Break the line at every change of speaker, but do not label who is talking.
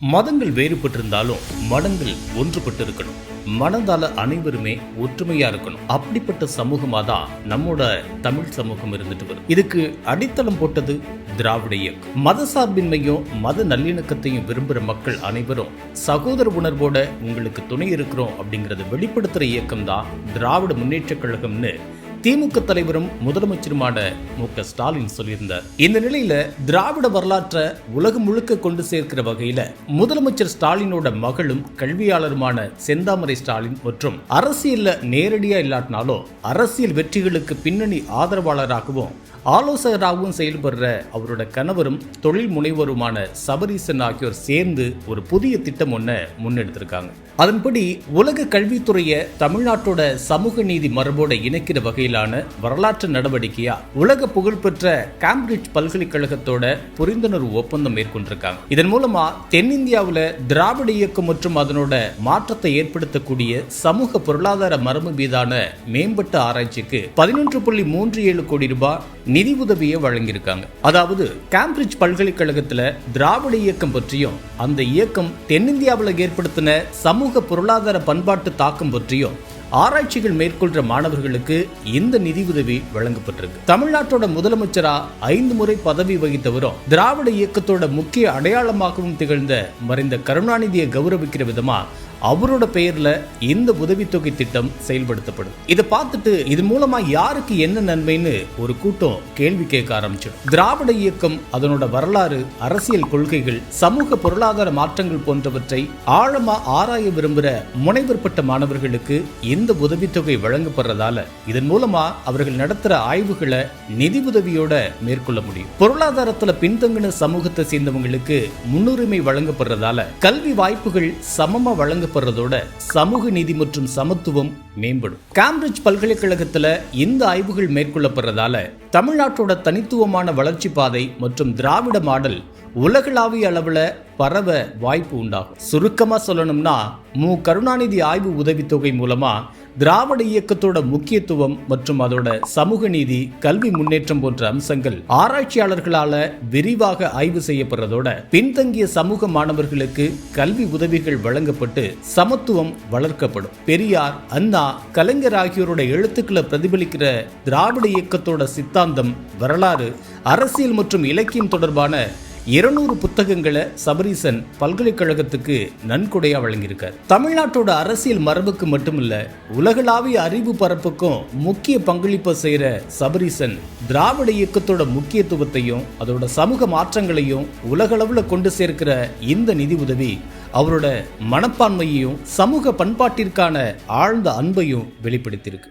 மதங்கள் வேறுபட்டிருந்தாலும் மனங்கள் ஒன்றுபட்டு இருக்கணும் மனதால அனைவருமே ஒற்றுமையா இருக்கணும். அப்படிப்பட்ட சமூகமா தான் நம்மோட தமிழ் சமூகம் இருந்துட்டு வரும் இதுக்கு அடித்தளம் போட்டது திராவிட இயக்கம். மத சார்பின்மையும் மத நல்லிணக்கத்தையும் விரும்புகிற மக்கள் அனைவரும் சகோதர உணர்வோட உங்களுக்கு துணை இருக்கிறோம் அப்படிங்கறத வெளிப்படுத்துற இயக்கம் தான் திராவிட முன்னேற்ற கழகம்னு திமுக தலைவரும் முதலமைச்சருமான மு க ஸ்டாலின் சொல்லியிருந்தார். இந்த நிலையில திராவிட வரலாற்றை உலகம் முழுக்க கொண்டு சேர்க்கிற வகையில முதலமைச்சர் ஸ்டாலினோட மகளும் கல்வியாளருமான செந்தாமரை ஸ்டாலின் மற்றும் அரசியல்ல நேரடியா இல்லாட்டினாலும் அரசியல் வெற்றிகளுக்கு பின்னணி ஆதரவாளராகவும் ஆலோசகராகவும் செயல்படுற அவரோட கணவரும் தொழில் முனைவருமான சபரீசன் ஆகியோர் சேர்ந்து ஒரு புதிய திட்டம் ஒன்றை முன்னெடுத்திருக்காங்க. அதன்படி உலக கல்வித்துறையை தமிழ்நாட்டோட சமூக நீதி மரபோட இணைக்கிற வகையில் அடிப்படையிலான வரலாற்று நடவடிக்கையா உலக புகழ்பெற்ற கேம்பிரிட்ஜ் பல்கலைக்கழகத்தோட புரிந்துணர்வு ஒப்பந்தம் மேற்கொண்டிருக்காங்க. இதன் மூலமா தென்னிந்தியாவில் திராவிட இயக்கம் மற்றும் அதனோட மாற்றத்தை ஏற்படுத்தக்கூடிய சமூக பொருளாதார மரபு மீதான மேம்பட்ட ஆராய்ச்சிக்கு பதினொன்று புள்ளி மூன்று ஏழு கோடி ரூபாய் நிதி உதவியை வழங்கியிருக்காங்க. அதாவது கேம்பிரிட்ஜ் பல்கலைக்கழகத்துல திராவிட இயக்கம் பற்றியும் அந்த இயக்கம் தென்னிந்தியாவில் ஏற்படுத்தின சமூக பொருளாதார பண்பாட்டு தாக்கம் பற்றியும் ஆராய்ச்சிகள் மேற்கொள்ற மாணவர்களுக்கு இந்த நிதி உதவி வழங்கப்பட்டிருக்கு. தமிழ்நாட்டோட முதலமைச்சரா ஐந்து முறை பதவி வகித்தவரும் திராவிட இயக்கத்தோட முக்கிய அடையாளமாகவும் திகழ்ந்த மறைந்த கருணாநிதியை கௌரவிக்கிற விதமா அவரோட பெயர்ல இந்த உதவித்தொகை திட்டம் செயல்படுத்தப்படும். இதை பார்த்துட்டு இது மூலமா யாருக்கு என்ன நன்மைன்னு ஒரு கூட்டம் கேள்வி கேட்க ஆரம்பிச்சிடும். திராவிட இயக்கம் அதனோட வரலாறு அரசியல் கொள்கைகள் சமூக பொருளாதார மாற்றங்கள் போன்றவற்றை ஆழமா ஆராய விரும்புகிற முனைவர் பட்ட மாணவர்களுக்கு இந்த உதவித்தொகை வழங்கப்படுறதால இதன் மூலமா அவர்கள் நடத்துற ஆய்வுகளை நிதி உதவியோட மேற்கொள்ள முடியும். பொருளாதாரத்துல பின்தங்கின சமூகத்தை சேர்ந்தவங்களுக்கு முன்னுரிமை வழங்கப்படுறதால கல்வி வாய்ப்புகள் சமமா ஏற்படுறதோட சமூக நீதி மற்றும் சமத்துவம் மேம்படும். கேம்பிரிட்ஜ் பல்கலைக்கழகத்துல இந்த ஆய்வுகள் மேற்கொள்ளப்படுறதால தமிழ்நாட்டோட தனித்துவமான வளர்ச்சி பாதை மற்றும் திராவிட மாடல் உலகளாவிய அளவுல பரவ வாய்ப்பு உண்டாகும். சுருக்கமா சொல்லணும்னா மு கருணாநிதி ஆய்வு உதவித்தொகை மூலமா திராவிட இயக்கத்தோட முக்கியத்துவம் மற்றும் அதோட சமூக நீதி கல்வி முன்னேற்றம் போன்ற அம்சங்கள் ஆராய்ச்சியாளர்களால விரிவாக ஆய்வு செய்யப்படுறதோட பின்தங்கிய சமூக மாணவர்களுக்கு கல்வி உதவிகள் வழங்கப்பட்டு சமத்துவம் வளர்க்கப்படும். பெரியார் அண்ணா கலைஞர் ஆகியோரோட எழுத்துக்களை பிரதிபலிக்கிற திராவிட இயக்கத்தோட சித்தாந்தம் வரலாறு அரசியல் மற்றும் இலக்கியம் தொடர்பான இருநூறு புத்தகங்களை சபரீசன் பல்கலைக்கழகத்துக்கு நன்கொடையா வழங்கியிருக்கார். தமிழ்நாட்டோட அரசியல் மரபுக்கு மட்டுமில்ல உலகளாவிய அறிவு பரப்புக்கும் முக்கிய பங்களிப்பை செய்கிற சபரீசன் திராவிட இயக்கத்தோட முக்கியத்துவத்தையும் அதோட சமூக மாற்றங்களையும் உலகளவில் கொண்டு சேர்க்கிற இந்த நிதி உதவி அவரோட மனப்பான்மையையும் சமூக பண்பாட்டிற்கான ஆழ்ந்த அன்பையும் வெளிப்படுத்தியிருக்கு.